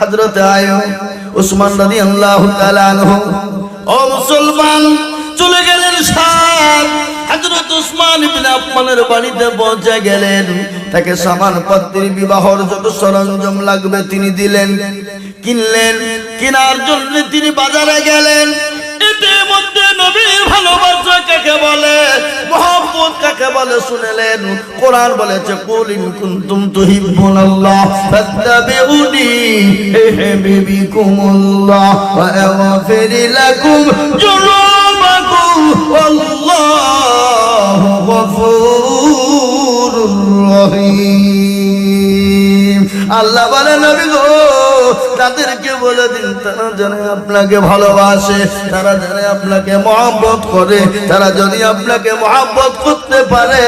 হযরত আয়ো, উসমান তাআলা আনহু। ও মুসলমান, চলে গেলেন সাত হযরত উসমান ইবনে আফফানের বাড়িতে পৌঁছে গেলেন। তাকে সামান পত্রী বিবাহর যত সরঞ্জাম লাগবে তিনি দিলেন। কিনলেন, কেনার জন্য তিনি বাজারে গেলেন। নবীর ভালোবাসা কাকে বলে? মহব্বত কাকে বলে শুনেলেন? কোরআন বলেছে, কুল ইন কুনতুম তুহিব্বুনাল্লাহ, ফাত্তাবিউনি ইউহিব্বুকুমুল্লাহ ওয়া ইয়াগফির লাকুম যুনুবাকুম ওয়াল্লাহু গফুরুর রহিম। আল্লাহ বলে নবী গো, তাদেরকে বলে দিন, তারা জানে আপনাকে ভালোবাসে, তারা জানে আপনাকে মহব্বত করে, তারা যদি আপনাকে মহব্বত করতে পারে,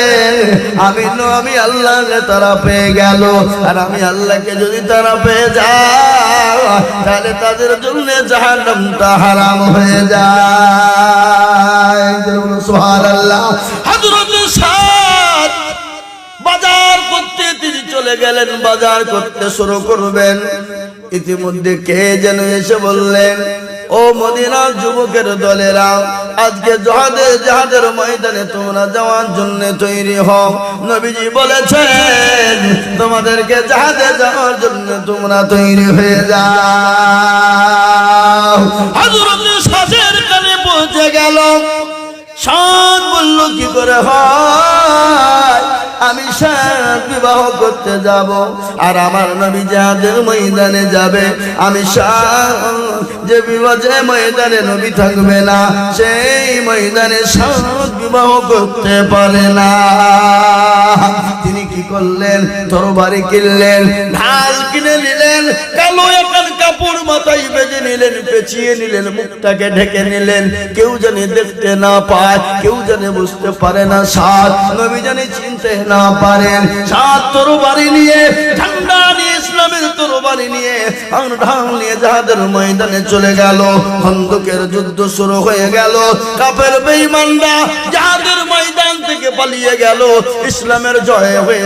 আমি আমি আল্লাহকে তারা পেয়ে গেল। আর আমি আল্লাহকে যদি তারা পেয়ে যায়, তাহলে তাদের জন্য জাহান্নামটা হারাম হয়ে যায়। হযরত সাদ বাজার করতে, তিনি চলে গেলেন, বাজার করতে শুরু করবেন। ইতিমধ্যে কে যেন এসে বললেন, ও মদিনার যুবকের দলেরা, আজকে জাহাদের জাহাদের ময়দানে তোমরা যাওয়ার জন্য তৈরি হও। নবীজি বলেছেন, তোমাদেরকে জাহাজে যাওয়ার জন্য তোমরা তৈরি হয়ে যাও। সাজের কানে পৌঁছে গেল। সাত বলল, কি করে হয়? আমি সাত বিবাহ করতে যাব। আর আমার নবী যাদের ময়দানে যাবে, আমি সাত যে বিবাহ যে ময়দানে নবী থাকবে না, সেই ময়দানে সাত বিবাহ করতে পারে না। তিনি কি করলেন? তরবারি কিনলেন, ঢাল কিনে নিলেন, কালো একান কাপড় মাথায় বেঁধে নিলেন, পেঁচিয়ে নিলেন, মুখটাকে ঢেকে নিলেন। কেউ জানি দেখতে না পায়, কেউ জানি বুঝতে পারে না সাত নবী জানি চিনতে না পারেন। সাত তরবারি নিয়ে ঠান্ডা নিয়ে, ইসলামের তরবারি নিয়ে ঢাল নিয়ে ময়দানে চলে গেল। খন্দকের যুদ্ধ শুরু হয়ে গেল। কাপের বেঈমানরা ময়দান থেকে পালিয়ে গেল। ইসলামের জয় হয়ে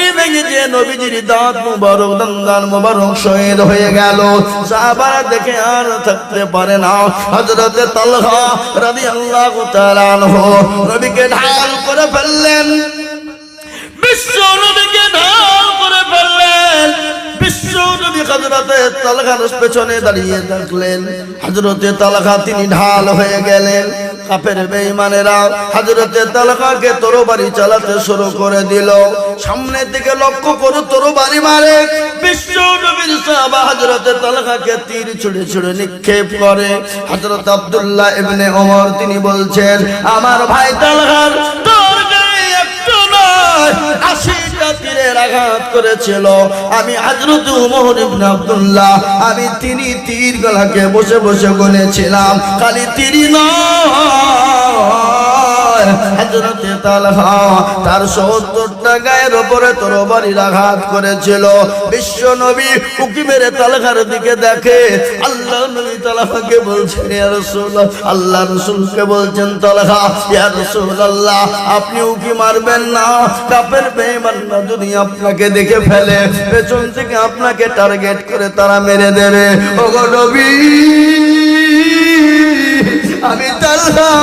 নবীজির দাঁত মুবারক মুবারক শহীদ হয়ে গেল। দেখে আর থাকতে পারে না। হযরতে তালহা নবীকে ঢাল করে ফেললেন। বিশ্ব নবীকে ঢাল করে ফেললেন। বিশ্ব তালহার পেছনে দাঁড়িয়ে থাকলেন। হযরতে তালহা তিনি ঢাল হয়ে গেলেন। কাফের বেঈমানেরা হযরতে তালহাকে তরবারি চালাতে শুরু করে দিল। সামনে থেকে লক্ষ্য করে তরবারি মারে। বিশ্ব নবীর সাহাবা হযরতে তালহাকে তীর ছুড়ে ছুড়ে নিক্ষেপ করে। হযরত আব্দুল্লাহ ইবনে ওমর, তিনি বলছেন, আমার ভাই তালহার তোর গায়ে একটু নয় আব্দুল্লাহ, আমি তিনি তীর গলাকে বসে বসে গুনেছিলাম খালি তীরই নয় বিশ্ব নবী উকি মেরে তালহার দিকে দেখে আল্লাহ বলছেন আপনি উকি মারবেন না। বেঈমানরা যদি আপনাকে দেখে ফেলে, পেছন থেকে আপনাকে টার্গেট করে তারা মেরে দেবে। নবী! আমি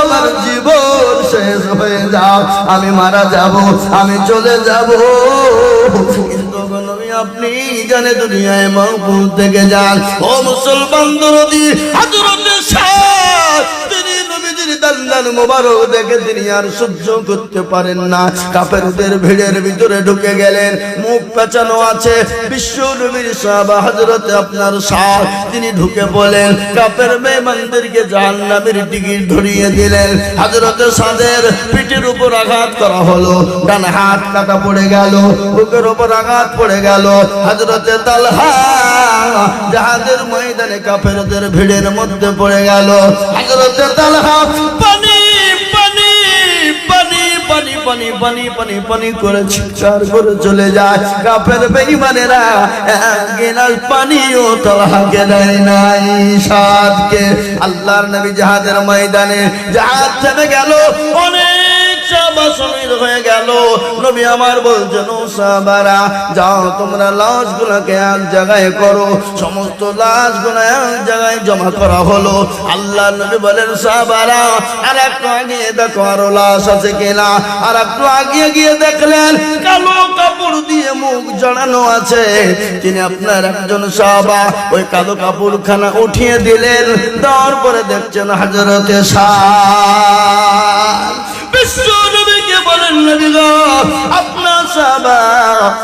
আমার জীবন শেষ হয়ে যাও। আমি মারা যাব, আমি চলে যাব। আপনি জানে দুনিয়ায় মহবুব থেকে যান। ও মুসলমান দরদি দান্দান মোবারক দেখে তিনি আর সহ্য করতে পারেন না। কাফেরদের ভিড়ের ভিতরে ঢুকে গেলেন, মুখ পেঁচানো আছে। বিশ্ব নবীর সাহাবা হযরতে আপনার শাহ তিনি ঢুকে বলেন কাফের মেহমানদেরকে জাহান্নামের টিকিট ধরিয়ে দিলেন। হযরতে সাদের পিঠের উপর আঘাত করা হলো, ডান হাত কাটা পড়ে গেল, বুকের উপর আঘাত পড়ে গেল। হযরতে তালহা ময়দানে কাফেরদের ভিড়ের মধ্যে পড়ে গেল। চলে যায়। কাফের পানিও নাই। আল্লাহর নবী জাহাজের ময়দানে জাহাজ থেমে গেল। অনেক হয়ে গেল। নবী আমার বলছেন যাও তোমরা জায়গায় করো। সমস্ত জায়গায় জমা করা হলো। আল্লাহ নবী বলেন আর দেখো আরও লাশ আছে কিনা। আর একটু গিয়ে দেখলেন, কালো কাপড় দিয়ে মুখ জড়ানো আছে। তিনি আপনার একজন সাহাবা, ওই কালো কাপড় খানা উঠিয়ে দিলেন। তারপরে দেখছেন, হাজরতে শাহ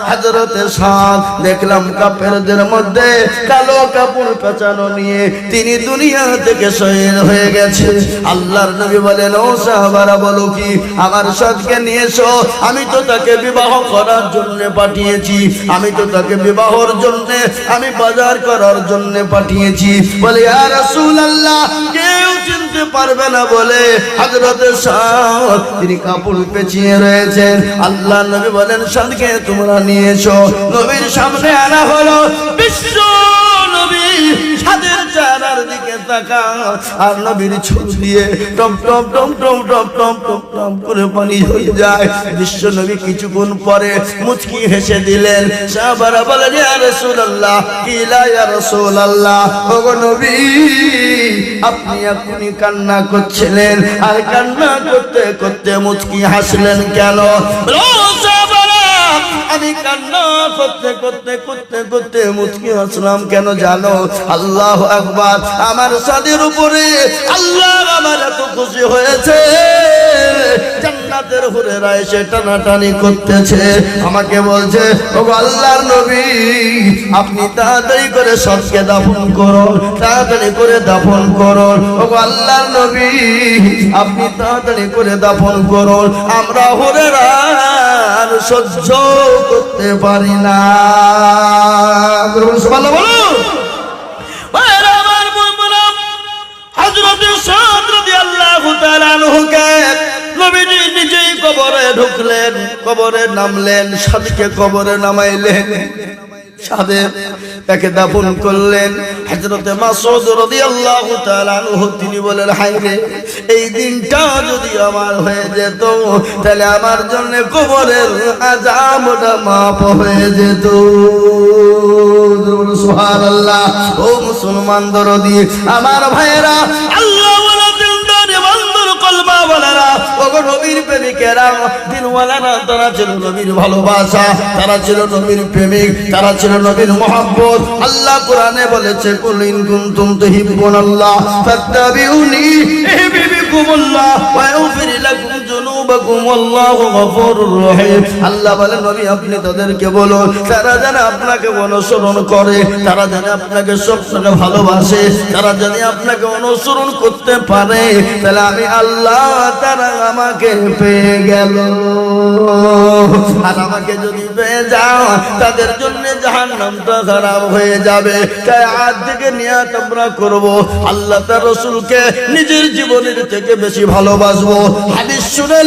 হযরতে সাদ, দেখলাম কাফেরদের মধ্যে কালো কাপড় পেঁচানো নিয়ে তিনি দুনিয়া থেকে শহীদ হয়ে গেছে। আল্লাহর নবী বলেন, ও সাহাবারা, বলো কি, আমার সাদকে নিয়ে এসো। আমি তো তাকে বিবাহ করার জন্য পাঠিয়েছি। আমি তো তাকে বিবাহর জন্য, আমি বাজার করার জন্য পাঠিয়েছি। বলে, ইয়া রাসূলুল্লাহ, কেউ চিনতে পারবে না। বলে, হযরতে সাদ, তিনি কাপড় পেঁচিয়ে রয়েছেন। আল্লাহ নবী বলেন, সাদকে তোমরা নিয়ে এসো নবীর সামনে আনা হলো বিশ্ব নবী। সাদের দিকে আর নবীর ছবি দিয়ে টম টম টম টম টম টম টম টম করে পানি হয়ে যায়। বিশ্ব নবী কিছুক্ষণ পরে মুচকি হেসে দিলেন, সাহাবারা বলেন ইয়া রাসূলুল্লাহ, কিলা ইয়া রাসূলুল্লাহ? ওগো নবী, আপনি আপনি কান্না করছিলেন। আর কান্না করতে করতে মুচকি হাসলেন কেন? কান্না করতে করতে করতে করতে আসলাম কেন জানো? আল্লাহ আমার সাদের উপরে আল্লাহ আমার এত খুশি হয়েছে। জান্নাতের হুরেরা এসে টানাটানি করতেছে। আমাকে বলছে ও আল্লাহর নবী আপনি তাড়াতাড়ি করে সবকে দাফন করুন তাড়াতাড়ি করে দাফন করুন। ও আল্লাহর নবী আপনি তাড়াতাড়ি করে দাফন করুন। আমরা হুরেরা আর সহ্য করতে পারি না। বলুন। ভাইরা আমার বোনেরা, সাদ রাদিয়াল্লাহু তাআলা নবীজি ঢুকলেন, কবরে নামলেন সাদকে কবরে নামাইলেন। তিনি বলেন এই দিনটা যদি আমার হয়ে যেত, তাহলে আমার জন্য কবরের হয়ে যেত। ও মুসলমান দরদি, আমার ভাইয়েরা, আল্লাহ কলবা ওয়ালারা ওগো নবীর প্রেমিকেরা, দিনওয়ালারা, তারা ছিল নবীর ভালোবাসা, তারা ছিল নবীর প্রেমিক, তারা ছিল নবীর মহব্বত। আল্লাহ কোরআনে বলেছে, কুল ইন কুনতুম তুহিব্বুনাল্লাহ ফাত্তাবিউনি ইহবিবিকুমুল্লাহ ওয়া ইগফির লাকুম অনুসরণ করতে পারে, তাহলে আমি আল্লাহ তারা আমাকে পেয়ে গেল। আর আমাকে যদি পেয়ে যাও, তাদের জন্য জাহান নামটা খারাপ হয়ে যাবে। তাই আজ থেকে করব। আল্লাহ তার রসুলকে নিজের জীবনের থেকে বেশি ভালোবাসবো। হাদিস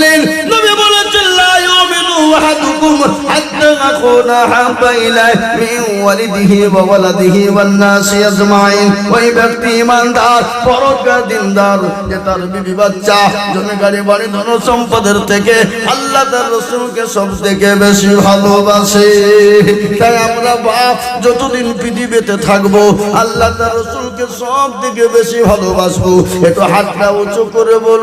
শুনালেন নবী বলেছেন লা ইউমিনু আহাদুকুম হাত্তা আকুনা হাব্বা ইলাইহি মিন ওয়ালিদিহি ওয়া ওয়ালাদিহি ওয়ান নাসি আজমাইন। ওই ব্যক্তি ইমানদার, পরকার দিনদার, যে তার বিবি বাচ্চা জমি বাড়ি ধন সম্পদের থেকে আল্লাহ তার রসুলকে সব থেকে বেশি ভালোবাসে। তাই আমরা বাপ, যতদিন পৃথিবীতে থাকব, আল্লাহ তার রসুলকে সব থেকে বেশি ভালোবাসবো। একটু হাতটা উঁচু করে বল